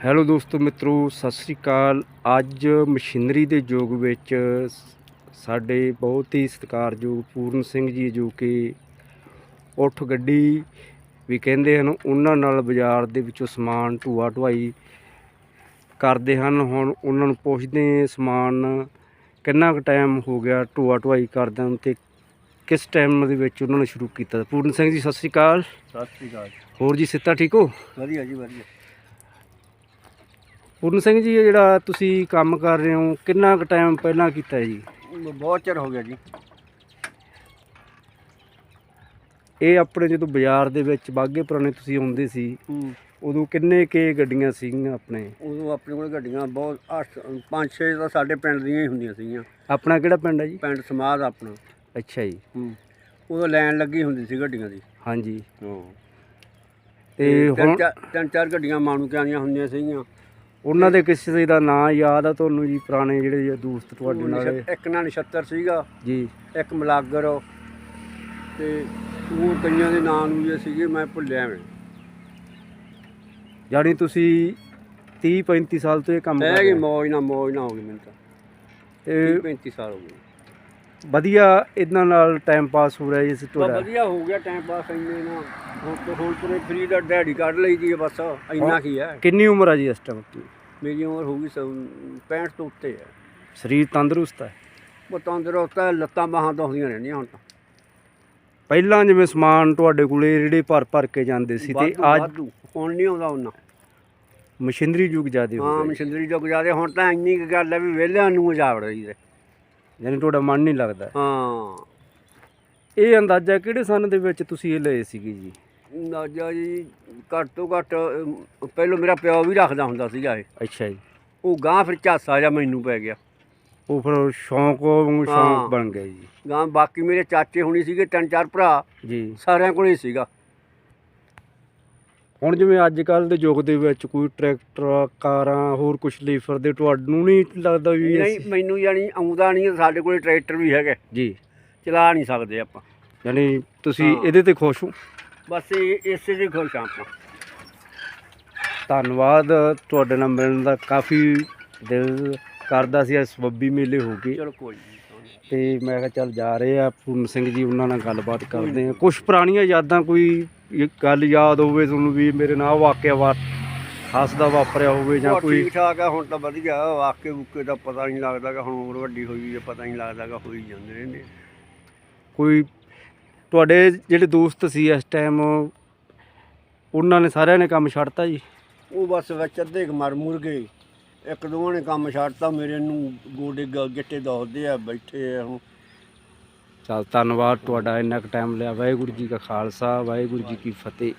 Hello ਦੋਸਤੋ ਮਿੱਤਰੋ ਸਤਿ ਸ੍ਰੀ ਅਕਾਲ। ਅੱਜ ਮਸ਼ੀਨਰੀ ਦੇ ਯੁੱਗ ਵਿੱਚ ਸਾਡੇ ਬਹੁਤ ਹੀ ਸਤਿਕਾਰਯੋਗ ਪੂਰਨ ਸਿੰਘ ਜੀ ਜੋ ਕਿ ਉੱਠ ਗੱਡੀ ਵੀ ਕਹਿੰਦੇ ਹਨ ਉਹਨਾਂ ਨਾਲ ਬਾਜ਼ਾਰ ਦੇ ਵਿੱਚੋਂ ਸਮਾਨ ਢੂਆ ਢੁਆਈ ਕਰਦੇ ਹਨ। ਹੁਣ ਉਹਨਾਂ ਨੂੰ ਪੁੱਛਦੇ ਸਮਾਨ ਕਿੰਨਾ ਕੁ ਟਾਈਮ ਹੋ ਗਿਆ ਢੂਆ ਢੁਆਈ ਕਰਦਿਆਂ ਨੂੰ ਤੇ ਕਿਸ ਟਾਈਮ ਦੇ ਵਿੱਚ ਉਹਨਾਂ ਨੇ ਸ਼ੁਰੂ ਕੀਤਾ? ਪੂਰਨ ਸਿੰਘ ਜੀ ਸਤਿ ਸ੍ਰੀ ਅਕਾਲ। ਸਤਿ ਸ੍ਰੀ ਅਕਾਲ ਹੋਰ ਜੀ ਸਿੱਤਾ ਠੀਕ ਹੋ? ਵਧੀਆ ਜੀ ਵਧੀਆ। ਪੂਰਨ ਸਿੰਘ ਜੀ ਇਹ ਜਿਹੜਾ ਤੁਸੀਂ ਕੰਮ ਕਰ ਰਹੇ ਹੋ ਕਿੰਨਾ ਕੁ ਟਾਈਮ ਪਹਿਲਾਂ ਕੀਤਾ ਜੀ? ਬਹੁਤ ਚਿਰ ਹੋ ਗਿਆ ਜੀ। ਇਹ ਆਪਣੇ ਜਦੋਂ ਬਾਜ਼ਾਰ ਦੇ ਵਿੱਚ ਬਾਗੇ ਪੁਰਾਣੇ ਤੁਸੀਂ ਆਉਂਦੇ ਸੀ ਹੂੰ। ਉਦੋਂ ਕਿੰਨੇ ਕੇ ਗੱਡੀਆਂ ਸੀਗੀਆਂ ਆਪਣੇ? ਉਦੋਂ ਆਪਣੇ ਕੋਲ ਗੱਡੀਆਂ ਬਹੁਤ 8 5 6 ਤਾਂ ਸਾਡੇ ਪਿੰਡ ਦੀਆਂ ਹੀ ਹੁੰਦੀਆਂ ਸੀਗੀਆਂ। ਆਪਣਾ ਕਿਹੜਾ ਪਿੰਡ ਹੈ ਜੀ? ਪਿੰਡ ਸਮਾਦ ਆਪਣਾ। ਅੱਛਾ ਜੀ। ਹੂੰ। ਉਦੋਂ ਲਾਈਨ ਲੱਗੀ ਹੁੰਦੀ ਸੀ ਗੱਡੀਆਂ ਦੀ। ਹਾਂਜੀ। ਹਾਂ। ਤੇ ਹੁਣ? ਤਿੰਨ ਚਾਰ ਗੱਡੀਆਂ ਮਾਣੂਕਿਆਂ ਦੀਆਂ ਹੁੰਦੀਆਂ ਸੀਗੀਆਂ। ਉਹਨਾਂ ਦੇ ਕਿਸੇ ਦਾ ਨਾਂ ਯਾਦ ਆ ਤੁਹਾਨੂੰ ਜੀ ਪੁਰਾਣੇ ਜਿਹੜੇ ਜੀ ਦੋਸਤ ਤੁਹਾਡੇ ਨਾਲ? ਇੱਕ ਨਾਲ ਨਛੱਤਰ ਸੀਗਾ। ਜੀ। ਇੱਕ ਮਲਾਗਰ ਤੇ ਉਹ ਕਈਆਂ ਦੇ ਨਾਂ ਨੂੰ ਜੇ ਸੀਗੇ ਮੈਂ ਭੁੱਲਿਆ ਮੈਂ ਜਾਣੀ ਤੁਸੀਂ 30 35 ਸਾਲ ਤੋਂ ਇਹ ਕੰਮ ਕਰ ਹੈ ਰਹੇ ਕਿ ਹੋ? ਮੌਜ ਨਾ ਮੌਜ ਨਾ ਹੋ ਗਈ ਮੈਨੂੰ ਤਾਂ। ਤੇ 35 ਸਾਲ ਹੋ ਗਏ। ਵਧੀਆ ਇਹਨਾਂ ਨਾਲ ਟਾਈਮ ਪਾਸ ਹੋ ਰਿਹਾ ਜੀ ਤੁਹਾਡਾ? ਵਧੀਆ ਹੋ ਗਿਆ ਟਾਈਮ ਪਾਸ ਇੰਨੇ ਨਾ ਹੁਣ ਤੋਂ ਹੁਣ ਤੋਂ ਫਰੀ ਦਾ ਡੈਡੀ ਕੱਢ ਲਈ ਹੈ ਬਸ। ਇੰਨਾ ਕੀ ਹੈ ਕਿੰਨੀ ਉਮਰ ਆ ਜੀ ਇਸ ਟਾਈਮ ਮੇਰੀ ਉਮਰ ਹੋ ਗਈ ਸੌ- 65 ਤੋਂ ਉੱਤੇ ਹੈ। ਸਰੀਰ ਤੰਦਰੁਸਤ ਹੈ? ਉਹ ਤੰਦਰੁਸਤ ਹੈ ਲੱਤਾਂ ਬਾਹਾਂ ਦੁਖਦੀਆਂ ਰਹਿੰਦੀਆਂ ਹੁਣ ਤਾਂ। ਪਹਿਲਾਂ ਜਿਵੇਂ ਸਮਾਨ ਤੁਹਾਡੇ ਕੋਲੇ ਜਿਹੜੇ ਭਰ ਭਰ ਕੇ ਜਾਂਦੇ ਸੀ ਤੇ ਅੱਜ। ਹੁਣ ਨਹੀਂ ਆਉਂਦਾ ਉਹਨਾਂ। ਮਸ਼ੀਨਰੀ ਯੁੱਗ ਜ਼ਿਆਦੇ ਹੋ ਹਾਂ ਗਿਆ ਮਸ਼ੀਨਰੀ ਜੁਗ ਜਾਦੇ ਹੁਣ ਤਾਂ ਇੰਨੀ ਕੁ ਗੱਲ ਹੈ ਵੀ ਵਿਹਲਿਆਂ ਨੂੰ ਜਾਵੜ ਰਹੀ ਹੈ। ਯਾਨੀ ਤੁਹਾਡਾ ਮਨ ਨਹੀਂ ਲੱਗਦਾ। ਹਾਂ। ਇਹ ਅੰਦਾਜ਼ਾ ਕਿਹੜੇ ਸਨ ਦੇ ਵਿੱਚ ਤੁਸੀਂ ਇਹ ਲਏ ਸੀਗੇ ਜੀ? ਨਾਜਾ ਜੀ ਘੱਟ ਤੋਂ ਘੱਟ ਅਮ, ਪਹਿਲੋਂ ਮੇਰਾ ਪਿਓ ਵੀ ਰੱਖਦਾ ਹੁੰਦਾ ਸੀਗਾ ਇਹ। ਅੱਛਾ ਜੀ। ਉਹ ਗਾਂ ਫਿਰ ਝਾਸਾ ਜਾਂ ਮੈਨੂੰ ਪੈ ਗਿਆ। ਉਹ ਫਿਰ ਸ਼ੌਂਕ ਵਾਂਗੂ ਹਾਂ। ਸ਼ੌਂਕ ਬਣ ਗਿਆ ਜੀ। ਗਾਂ ਬਾਕੀ ਮੇਰੇ ਚਾਚੇ ਹੁਣੀ ਸੀਗੇ ਤਿੰਨ ਚਾਰ ਭਰਾ। ਜੀ। ਸਾਰਿਆਂ ਕੋਲ ਹੀ ਸੀਗਾ। ਹੁਣ ਜਿਵੇਂ ਅੱਜ ਕੱਲ ਦੇ ਯੁੱਗ ਦੇ ਵਿੱਚ ਕੋਈ ਟਰੈਕਟਰ ਕਾਰਾਂ ਹੋਰ ਕੁਝ ਲੀਫਰ ਦੇ ਤੁਹਾਨੂੰ ਨਹੀਂ ਲੱਗਦਾ ਵੀ ਨਹੀਂ ਅਸੀਂ- ਮੈਨੂੰ ਯਾਨੀ ਆਉਂਦਾ ਨਹੀਂ ਸਾਡੇ ਕੋਲ ਟਰੈਕਟਰ ਵੀ ਹੈਗੇ। ਜੀ। ਚਲਾ ਨਹੀਂ ਸਕਦੇ ਆਪਾਂ। ਯਾਨੀ ਤੁਸੀਂ ਹਾਂ। ਇਹਦੇ ਤੇ ਖੁਸ਼ ਹੋ? ਬਸ ਇਹ ਇਸੇ ਦੇ ਖੁਸ਼ ਆਪਾਂ। ਧੰਨਵਾਦ ਤੁਹਾਡੇ ਨਾਲ ਮਿਲਣ ਦਾ ਕਾਫੀ ਦਿਲ ਕਰਦਾ ਸੀ ਅੱਜ ਸਬੱਬੀ ਮੇਲੇ ਹੋ ਗਏ। ਚਲੋ ਕੋਈ ਨਹੀਂ ਤੇ ਮੈਂ ਕਿਹਾ ਚੱਲ ਜਾ ਰਹੇ ਆ ਪੂਰਨ ਸਿੰਘ ਜੀ ਉਹਨਾਂ ਨਾਲ ਗੱਲਬਾਤ ਕਰਦੇ ਆ ਕੁਝ ਪੁਰਾਣੀਆਂ ਯਾਦਾਂ ਕੋਈ ਗੱਲ ਯਾਦ ਹੋਵੇ ਤੁਹਾਨੂੰ ਵੀ ਮੇਰੇ ਨਾਲ ਵਾਕਿਆ ਵਾ ਹੱਸਦਾ ਵਾਪਰਿਆ ਹੋਵੇ ਜਾਂ ਕੋਈ ਠੀਕ ਠਾਕ ਆ ਹੁਣ ਤਾਂ ਵਧੀਆ ਵਾਕੇ ਵੂਕੇ ਦਾ ਪਤਾ ਨਹੀਂ ਲੱਗਦਾਗਾ ਹੁਣ ਉਮਰ ਵੱਡੀ ਹੋਈ ਹੈ ਪਤਾ ਨਹੀਂ ਲੱਗਦਾਗਾ ਹੋਈ ਜਾਂਦੇ ਰਹਿੰਦੇ ਕੋਈ ਤੁਹਾਡੇ ਜਿਹੜੇ ਦੋਸਤ ਸੀ ਇਸ ਟਾਈਮ ਉਹਨਾਂ ਨੇ ਸਾਰਿਆਂ ਨੇ ਕੰਮ ਛੱਡਤਾ ਜੀ? ਉਹ ਬਸ ਵਿੱਚ ਅੱਧੇ ਕੁ ਮਰ ਮੁਰ ਗਏ। ਇੱਕ ਦੋਵਾਂ ਨੇ ਕੰਮ ਛੱਡਤਾ ਮੇਰੇ ਨੂੰ ਗੋਡੇ ਗ- ਗਿੱਟੇ ਦੌੜਦੇ ਆ ਬੈਠੇ ਆ ਹੁਣ। ਚਲ ਧੰਨਵਾਦ ਤੁਹਾਡਾ ਇੰਨਾ ਕੁ ਟਾਈਮ ਲਿਆ। ਵਾਹਿਗੁਰੂ ਜੀ ਕਾ ਖਾਲਸਾ ਵਾਹਿਗੁਰੂ ਜੀ ਕੀ ਫਤਿਹ।